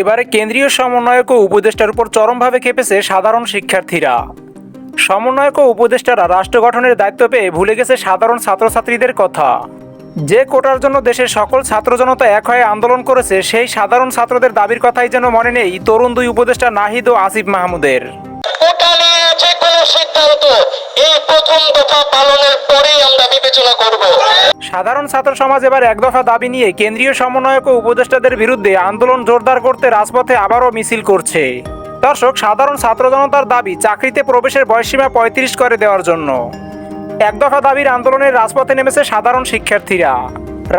এবারে কেন্দ্রীয় সমন্বয়ক ও উপদেষ্টার উপর চরমভাবে খেপেছে সাধারণ শিক্ষার্থীরা। সমন্বয়ক ও উপদেষ্টারা রাষ্ট্র গঠনের দায়িত্ব পেয়ে ভুলে গেছে সাধারণ ছাত্রছাত্রীদের কথা। যে কোটার জন্য দেশের সকল ছাত্র জনতা এক হয়ে আন্দোলন করেছে, সেই সাধারণ ছাত্রদের দাবির কথাই যেন মনে নেই তরুণ দুই উপদেষ্টা নাহিদ ও আসিফ মাহমুদের কোটা নিয়ে যে কোনো সিদ্ধান্ত এই প্রথম দফা পালনের পরেই আমরা বিবেচনা করব। সাধারণ ছাত্র সমাজ এবার এক দফা দাবি নিয়ে কেন্দ্রীয় সমন্বয়ক ও উপদেষ্টাদের বিরুদ্ধে আন্দোলন জোরদার করতে রাজপথে আবারও মিছিল করছে। দর্শক, সাধারণ ছাত্র জনতার দাবি চাকরিতে প্রবেশের বয়সীমা পঁয়ত্রিশ করে দেওয়ার জন্য। এক দফা দাবির আন্দোলনের রাজপথে নেমেছে সাধারণ শিক্ষার্থীরা।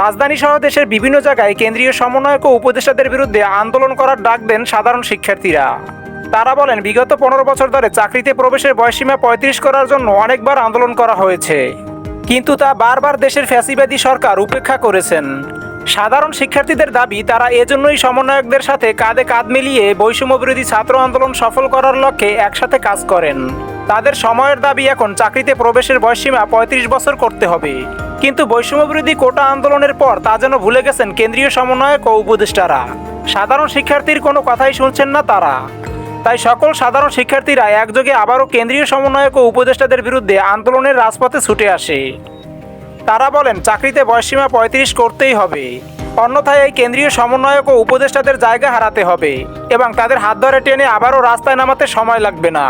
রাজধানী সহ দেশের বিভিন্ন জায়গায় কেন্দ্রীয় সমন্বয়ক ও উপদেষ্টাদের বিরুদ্ধে আন্দোলন করার ডাক দেন সাধারণ শিক্ষার্থীরা। তারা বলেন, বিগত পনেরো বছর ধরে চাকরিতে প্রবেশের বয়সীমা পঁয়ত্রিশ করার জন্য অনেকবার আন্দোলন করা হয়েছে। কিন্তু তা বারবার দেশের ফ্যাসিবাদী সরকার উপেক্ষা করেছেন। সাধারণ শিক্ষার্থীদের দাবি, তারা এজন্যই সমন্বয়কদের সাথে কাঁধে কাঁধ মিলিয়ে বৈষম্য বিরোধী ছাত্র আন্দোলন সফল করার লক্ষ্যে একসাথে কাজ করেন। তাদের সময়ের দাবি এখন, চাকরিতে প্রবেশের বয়সীমা পঁয়ত্রিশ বছর করতে হবে। কিন্তু বৈষম্য বিরোধী কোটা আন্দোলনের পর তা যেন ভুলে গেছেন কেন্দ্রীয় সমন্বয়ক ও উপদেষ্টারা। সাধারণ শিক্ষার্থীর কোনো কথাই শুনছেন না তারা। তাই সকল সাধারণ শিক্ষার্থীরা একযোগে আবারও কেন্দ্রীয় সমন্বয়ক ও উপদেষ্টাদের বিরুদ্ধে আন্দোলনের রাজপথে ছুটে আসে। তারা বলেন, চাকরিতে বয়সীমা পঁয়ত্রিশ করতেই হবে। অন্যথায় এই কেন্দ্রীয় সমন্বয়ক ও উপদেষ্টাদের জায়গা হারাতে হবে এবং তাদের হাত ধরে টেনে আবারও রাস্তায় নামাতে সময় লাগবে না।